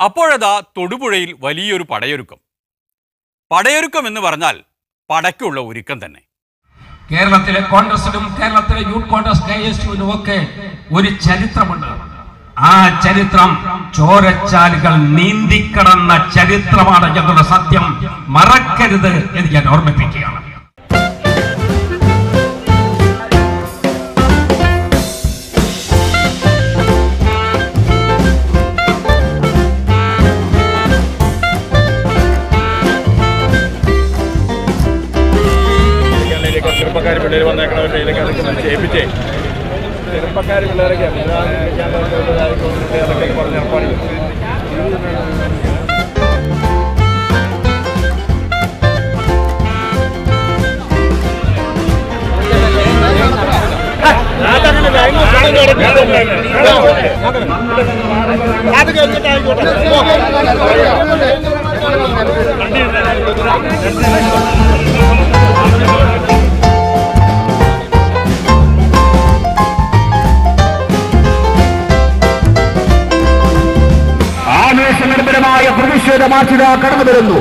അപ്പോഴതാ തൊടുപുഴയിൽ വലിയൊരു പടയൊരുക്കം. പടയൊരുക്കം എന്ന് പറഞ്ഞാൽ പടയ്ക്കുള്ള ഒരുക്കം തന്നെ. കേരളത്തിലെ കോൺഗ്രസിലും കേരളത്തിലെ യൂത്ത് കോൺഗ്രസ് കെ എസ് യുവിനും ഒക്കെ ഒരു ചരിത്രമുണ്ട്. ആ ചരിത്രം ചോരച്ചാലുകൾ നീന്തിക്കടന്ന ചരിത്രമാണ് ഞങ്ങളുടെ സത്യം. മറക്കരുത് എന്ന് ഞാൻ ഓർമ്മിപ്പിക്കുകയാണ്. ചെറുപ്പക്കാർ പിള്ളേർ വന്നേക്കണവരുടെ അതൊക്കെ ചെയ്യിപ്പിച്ചേ ചെറുപ്പക്കാർ പിള്ളേരൊക്കെ അതൊക്കെ പറഞ്ഞ് ഏർപ്പാട് ചെയ്യും. അത് കഴിഞ്ഞിട്ടായിക്കോട്ടെ ആവേശനിർഭരമായ മാർച്ചിത കടന്നു വരുന്നു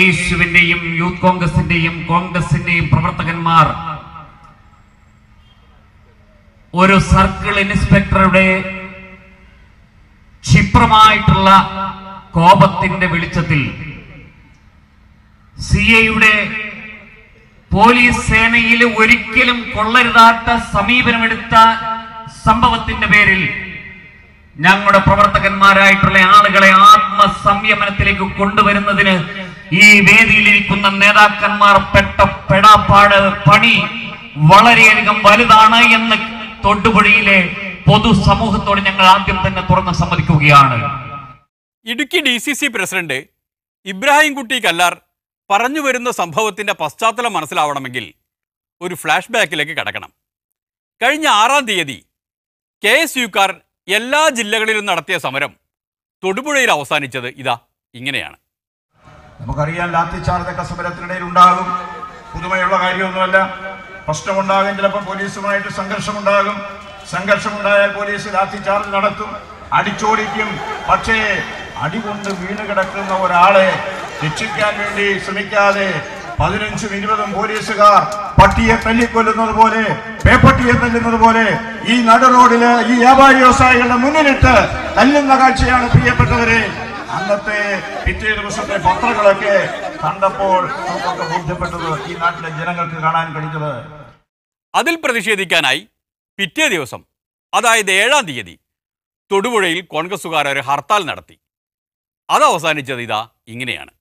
കെ യുവിന്റെയും യൂത്ത് കോൺഗ്രസിന്റെയും കോൺഗ്രസിന്റെയും പ്രവർത്തകന്മാർ ഒരു സർക്കിൾ ഇൻസ്പെക്ടറുടെ ക്ഷിപ്രമായിട്ടുള്ള കോപത്തിന്റെ വെളിച്ചത്തിൽ സി എയുടെ പോലീസ് സേനയിൽ ഒരിക്കലും കൊള്ളരുതാത്ത സമീപനമെടുത്ത സംഭവത്തിന്റെ പേരിൽ ഞങ്ങളുടെ പ്രവർത്തകന്മാരായിട്ടുള്ള ആളുകളെ ആത്മസംയമനത്തിലേക്ക് കൊണ്ടുവരുന്നതിന് ഈ വേദിയിലിരിക്കുന്ന നേതാക്കന്മാർ പെട്ട പെടാപ്പാട് പണി വളരെയധികം വലുതാണ് എന്ന് തൊട്ടുപുഴയിലെ പൊതുസമൂഹത്തോട് ഞങ്ങൾ ആദ്യം തന്നെ തുറന്ന് സമ്മതിക്കുകയാണ്. Idukki D C C president Ibrahim Kutty Kallar പറഞ്ഞു വരുന്ന സംഭവത്തിന്റെ പശ്ചാത്തലം മനസ്സിലാവണമെങ്കിൽ ഒരു ഫ്ലാഷ് ബാക്കിലേക്ക് കടക്കണം. കഴിഞ്ഞ ആറാം തീയതി കെ എസ് യുക്കാർ എല്ലാ ജില്ലകളിലും നടത്തിയ സമരം തൊടുപുഴയിൽ അവസാനിച്ചത് ഇതാ ഇങ്ങനെയാണ്. നമുക്കറിയാം ലാത്തിച്ചാർജൊക്കെ സമരത്തിനിടയിൽ ഉണ്ടാകും പുതുമയുള്ള കാര്യമൊന്നുമല്ല. പ്രശ്നമുണ്ടാകും ചിലപ്പോൾ പോലീസുമായിട്ട് സംഘർഷമുണ്ടാകും. സംഘർഷമുണ്ടായാൽ പോലീസ് ലാത്തിച്ചാർജ് നടത്തും അടിച്ചോടിക്കും. പക്ഷേ അടികൊണ്ട് വീണ് കിടക്കുന്ന ഒരാളെ രക്ഷിക്കാൻ വേണ്ടി ശ്രമിക്കാതെ പതിനഞ്ചും ഇരുപതും പോലീസുകാർ പട്ടിയെ തല്ലിക്കൊല്ലുന്നത് പോലെ പേപ്പട്ടിയെ തല്ലുന്നത് പോലെ ഈ നട റോഡിൽ ഈ വ്യാപാരി വ്യവസായികളുടെ മുന്നിലിട്ട് തല്ലുന്ന കാഴ്ചയാണ് പ്രിയപ്പെട്ടവരെ. അന്നത്തെ പിറ്റേ ദിവസത്തെ പത്രങ്ങളൊക്കെ കണ്ടപ്പോൾ നമുക്കൊക്കെ ബോധ്യപ്പെട്ടത് ഈ നാട്ടിലെ ജനങ്ങൾക്ക് കാണാൻ കഴിഞ്ഞത് അതിൽ പ്രതിഷേധിക്കാനായി പിറ്റേ ദിവസം അതായത് ഏഴാം തീയതി തൊടുപുഴയിൽ കോൺഗ്രസുകാർ ഒരു ഹർത്താൽ നടത്തി. അത് അവസാനിച്ചത് ഇതാ ഇങ്ങനെയാണ്.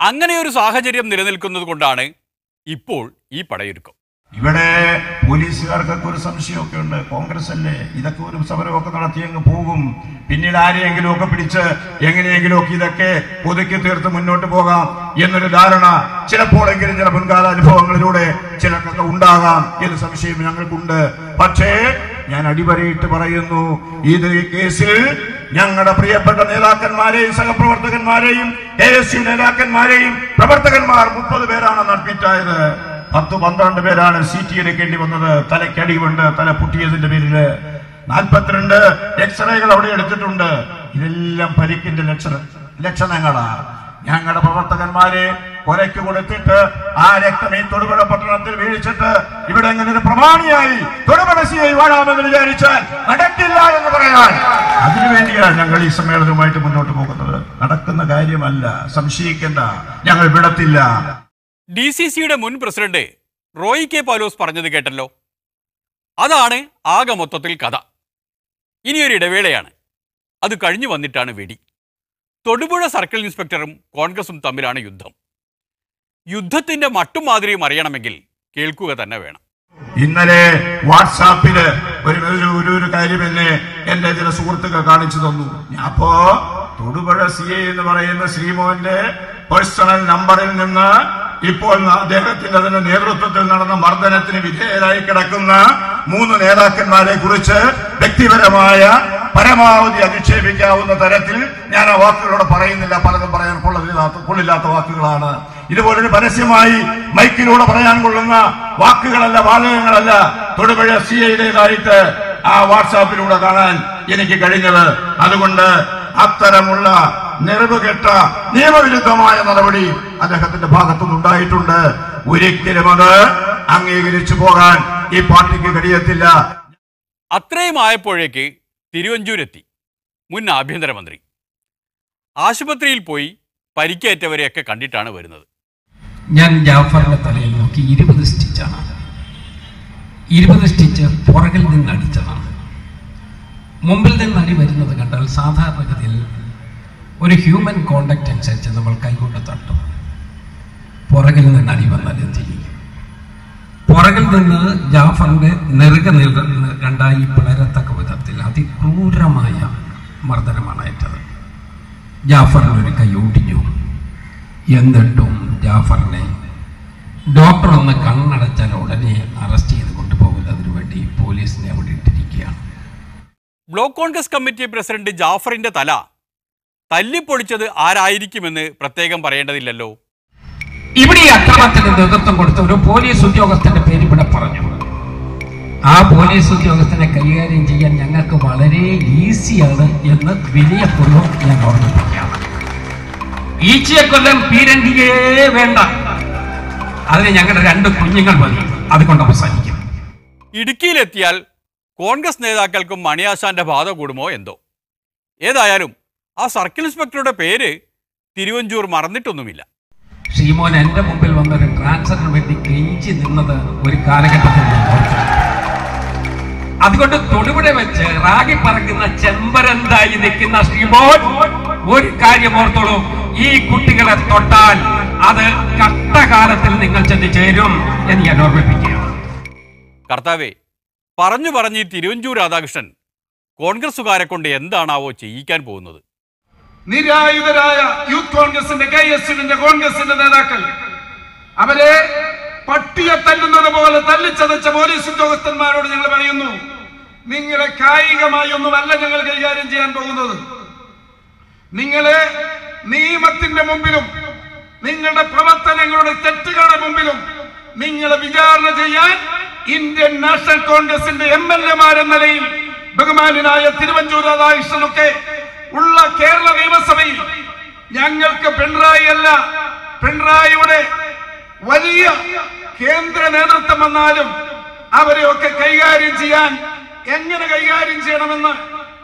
അങ്ങനെ ഒരു സാഹചര്യം നിലനിൽക്കുന്നത് കൊണ്ടാണ് ഇപ്പോൾ ഈ പടയൊരുക്കം. ഇവിടെ പോലീസുകാർക്കൊക്കെ ഒരു സംശയമൊക്കെ ഉണ്ട്. കോൺഗ്രസ് അല്ലേ ഇതൊക്കെ ഒരു സമരമൊക്കെ നടത്തി അങ്ങ് പോകും. പിന്നീട് ആരെയെങ്കിലും ഒക്കെ പിടിച്ച് എങ്ങനെയെങ്കിലും ഒക്കെ ഇതൊക്കെ പുതുക്കി തീർത്ത് മുന്നോട്ട് പോകാം എന്നൊരു ധാരണ ചിലപ്പോഴെങ്കിലും ചില മുൻകാല അനുഭവങ്ങളിലൂടെ ചിലർക്കൊക്കെ ഉണ്ടാകാം എന്ന സംശയം ഞങ്ങൾക്കുണ്ട്. പക്ഷേ ഞാൻ അടിവരയിട്ട് പറയുന്നു ഇത് കേസിൽ ഞങ്ങളുടെ പ്രിയപ്പെട്ട നേതാക്കന്മാരെയും സഹപ്രവർത്തകന്മാരെയും കെ എസ് യു നേതാക്കന്മാരെയും പ്രവർത്തകന്മാർ മുപ്പത് പേരാണ് അഡ്മിറ്റായത് പത്ത് പന്ത്രണ്ട് പേരാണ് സി ടി എടുക്കേണ്ടി വന്നത്. തലക്കടിവുണ്ട് തല പൊട്ടിയതിന്റെ പേരിൽ നാൽപ്പത്തിരണ്ട് എക്സ്റേകൾ അവിടെ എടുത്തിട്ടുണ്ട്. ഇതെല്ലാം പരിക്കിന്റെ ലക്ഷണ ലക്ഷണങ്ങളാ. ഞങ്ങളുടെ പ്രവർത്തകന്മാരെ കൊലയ്ക്ക് കൊടുത്തിട്ട് ആ രക്തം ഈ തൊടുപുഴ പട്ടണത്തിൽ വീഴിച്ചിട്ട് ഇവിടെ എങ്ങനെ ഒരു പ്രമാണിയായി തൊടുപുഴസിയായി വാഴാമെന്ന് വിചാരിച്ചാൽ നടക്കില്ല എന്ന് പറയാൻ. അതിനുവേണ്ടിയാണ് ഞങ്ങൾ ഈ സമ്മേളനവുമായിട്ട് മുന്നോട്ട് പോകുന്നത്. നടക്കുന്ന കാര്യമല്ല. സംശയിക്കേണ്ട. ഞങ്ങൾ വിടത്തില്ല. ഡി സി സിയുടെ മുൻ പ്രസിഡന്റ് റോയി കെ പാലോസ് പറഞ്ഞത് കേട്ടല്ലോ. അതാണ് ആകെ മൊത്തത്തിൽ കഥ. ഇനിയൊരു ഇടവേളയാണ്. അത് കഴിഞ്ഞു വന്നിട്ടാണ് വെടി. തൊടുപുഴ സർക്കിൾ ഇൻസ്പെക്ടറും കോൺഗ്രസും തമ്മിലാണ് യുദ്ധം. യുദ്ധത്തിന്റെ മട്ടും മാതിരിയും അറിയണമെങ്കിൽ കേൾക്കുക തന്നെ വേണം. ഇന്നലെ വാട്സാപ്പിൽ ഒരു ഒരു ഒരു കാര്യം എന്നെ എന്റെ ചില സുഹൃത്തുക്കൾ കാണിച്ചു തന്നു. അപ്പോ തൊടുപുഴ സി എ എന്ന് പറയുന്ന ശ്രീമോഹന്റെ പേഴ്സണൽ നമ്പറിൽ നിന്ന് ഇപ്പോൾ അദ്ദേഹത്തിന്റെ തന്നെ നേതൃത്വത്തിൽ നടന്ന മർദ്ദനത്തിന് വിധേയരായി കിടക്കുന്ന മൂന്ന് നേതാക്കന്മാരെ കുറിച്ച് വ്യക്തിപരമായ പരമാവധി അധിക്ഷേപിക്കാവുന്ന തരത്തിൽ ഞാൻ ആ വാക്കുകളോട് പറയുന്നില്ല. പലതും പറയാൻ കൊള്ളില്ലാത്ത വാക്കുകളാണ്. ഇതുപോലൊരു പരസ്യമായി മൈക്കിലൂടെ പറയാൻ കൊള്ളുന്ന വാക്കുകളല്ല വാചകങ്ങളല്ല തൊടുപുഴ സി ഐയുടേതായിട്ട് ആ വാട്സാപ്പിലൂടെ കാണാൻ എനിക്ക് കഴിഞ്ഞത്. അതുകൊണ്ട് അത്തരമുള്ള നിറവുകെട്ട നിയമവിരുദ്ധമായ നടപടി അദ്ദേഹത്തിന്റെ ഭാഗത്തുനിന്നുണ്ടായിട്ടുണ്ട് ഒരിക്കലും അത് അംഗീകരിച്ചു പോകാൻ ഈ പാർട്ടിക്ക് കഴിയത്തില്ല. അത്രയും ആയപ്പോഴേക്ക് തിരുവഞ്ചൂരെത്തി. മുൻ ആഭ്യന്തരമന്ത്രി. ആശുപത്രിയിൽ പോയി പരിക്കേറ്റവരെയൊക്കെ കണ്ടിട്ടാണ് വരുന്നത്. ഞാൻ ജാഫറിന്റെ തലയിൽ നോക്കി ഇരുപത് സ്റ്റിച്ചാണ്. ഇരുപത് സ്റ്റിച്ച് പുറകിൽ നിന്ന് അടിച്ചതാണ്. മുമ്പിൽ നിന്ന് അടി വരുന്നത് കണ്ടാൽ സാധാരണഗതിയിൽ ഒരു ഹ്യൂമൻ കോണ്ടാക്ട് അനുസരിച്ച് നമ്മൾ കൈകൊണ്ട് തട്ടും. പുറകിൽ നിന്ന് അടി വന്നാൽ എന്ത് ചെയ്യും? പുറകിൽ നിന്ന് ജാഫറിന്റെ നെറുക നിൽക്കുന്ന രണ്ടായി പിളരത്തക്ക വിധത്തിൽ അതിക്രൂരമായ മർദ്ദനമാണ് ഏറ്റത്. ജാഫറിന് ഒരു കൈ ഒടിഞ്ഞു. എന്നിട്ടും ജാഫറിനെ ഡോക്ടർ ഒന്ന് കണ്ണടച്ചാൽ ഉടനെ അറസ്റ്റ് ചെയ്ത് കൊണ്ടുപോകുന്നതിന് വേണ്ടി പോലീസിനെ അവിടെ ഇട്ടിരിക്കുകയാണ്. ബ്ലോക്ക് കോൺഗ്രസ് കമ്മിറ്റി പ്രസിഡന്റ് ജാഫറിന്റെ തല തല്ലിപ്പൊളിച്ചത് ആരായിരിക്കുമെന്ന് പ്രത്യേകം പറയേണ്ടതില്ലല്ലോ. ഇവിടെ ഈ അക്രമത്തിന് നേതൃത്വം കൊടുത്ത ഒരു പോലീസ് ഉദ്യോഗസ്ഥന്റെ പേര് ഇവിടെ പറഞ്ഞു. ആ പോലീസ് ഉദ്യോഗസ്ഥനെ കൈകാര്യം ചെയ്യാൻ ഞങ്ങൾക്ക് വളരെ ഈസിയാണ് എന്ന് വിനയപൂർവം ഞാൻ ഓർമ്മിപ്പിക്കുകയാണ്. ഈച്ചയെ കൊല്ലം പീരണ്ടിയേ വേണ്ട. അതിന് ഞങ്ങളുടെ രണ്ട് കുഞ്ഞുങ്ങൾ മതി. അതുകൊണ്ട് അവസാനിക്കും ഇടുക്കിയിലെത്തിയാൽ കോൺഗ്രസ് നേതാക്കൾക്കും മണിയാശാന്റെ ബാധ കൂടുമോ എന്തോ? ഏതായാലും ആ സർക്കിൾ ഇൻസ്പെക്ടറുടെ പേര് തിരുവഞ്ചൂർ മറന്നിട്ടൊന്നുമില്ല. ഷീമോൻ എന്റെ മുമ്പിൽ വന്നൊരു ട്രാൻസ്ഫറിന് വേണ്ടി കെഞ്ചി നിന്നത് ഒരു കാലഘട്ടത്തിൽ. അതുകൊണ്ട് തൊടുപുഴ വെച്ച് റാഗി പറക്കുന്ന ചെമ്പരന്തായി നിൽക്കുന്ന ശ്രീമോൻ ഒരു കാര്യം ഓർത്തോളൂ. ഈ കുട്ടികളെ തൊട്ടാൽ അത് കഷ്ടകാലത്തിൽ നിങ്ങൾ ചെന്ന് ചേരും എന്ന് ഞാൻ ഓർമ്മിപ്പിക്കുകയാണ് കർത്താവേ പറഞ്ഞു പറഞ്ഞ് തിരുവഞ്ചൂർ രാധാകൃഷ്ണൻ കോൺഗ്രസുകാരെ കൊണ്ട് എന്താണാവോ ചെയ്യിക്കാൻ പോകുന്നത്? നിരായുധരായ യൂത്ത് കോൺഗ്രസിന്റെ കെ എസ് യുവിന്റെ കോൺഗ്രസിന്റെ നേതാക്കൾ അവരെ പട്ടിയെ തല്ലുന്നത് പോലെ തല്ലിച്ചതച്ച പോലീസ് ഉദ്യോഗസ്ഥന്മാരോട് ഞങ്ങൾ പറയുന്നു നിങ്ങളെ കായികമായി ഒന്നുമല്ല ഞങ്ങൾ കൈകാര്യം ചെയ്യാൻ പോകുന്നത്. നിങ്ങളെ നിയമത്തിന്റെ മുമ്പിലും നിങ്ങളുടെ പ്രവർത്തനങ്ങളുടെ തെറ്റുകളുടെ മുമ്പിലും നിങ്ങളെ വിചാരണ ചെയ്യാൻ ഇന്ത്യൻ നാഷണൽ കോൺഗ്രസിന്റെ എം എൽ എമാരെന്ന നിലയിൽ ബഹുമാനായ തിരുവഞ്ചൂർ രാധാകൃഷ്ണനൊക്കെ ഉള്ള കേരള നിയമസഭയിൽ ഞങ്ങൾക്ക് പിണറായി അല്ല പിണറായിയുടെ വലിയ കേന്ദ്ര നേതൃത്വം വന്നാലും അവരെയൊക്കെ കൈകാര്യം ചെയ്യാൻ എങ്ങനെ കൈകാര്യം ചെയ്യണമെന്ന്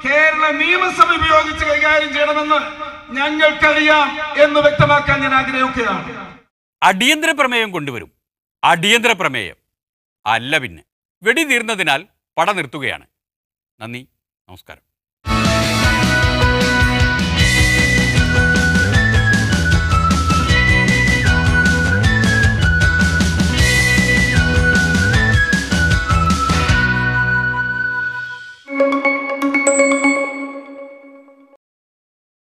കേരള നിയമസഭ ഉപയോഗിച്ച് കൈകാര്യം ചെയ്യണമെന്ന് ഞങ്ങൾക്കറിയാം എന്ന് വ്യക്തമാക്കാൻ ഞാൻ ആഗ്രഹിക്കുകയാണ്. അടിയന്തര പ്രമേയം കൊണ്ടുവരും. അടിയന്തര പ്രമേയം. അല്ല പിന്നെ. വെടി തീർന്നതിനാൽ പട നിർത്തുകയാണ്. നന്ദി. നമസ്കാരം.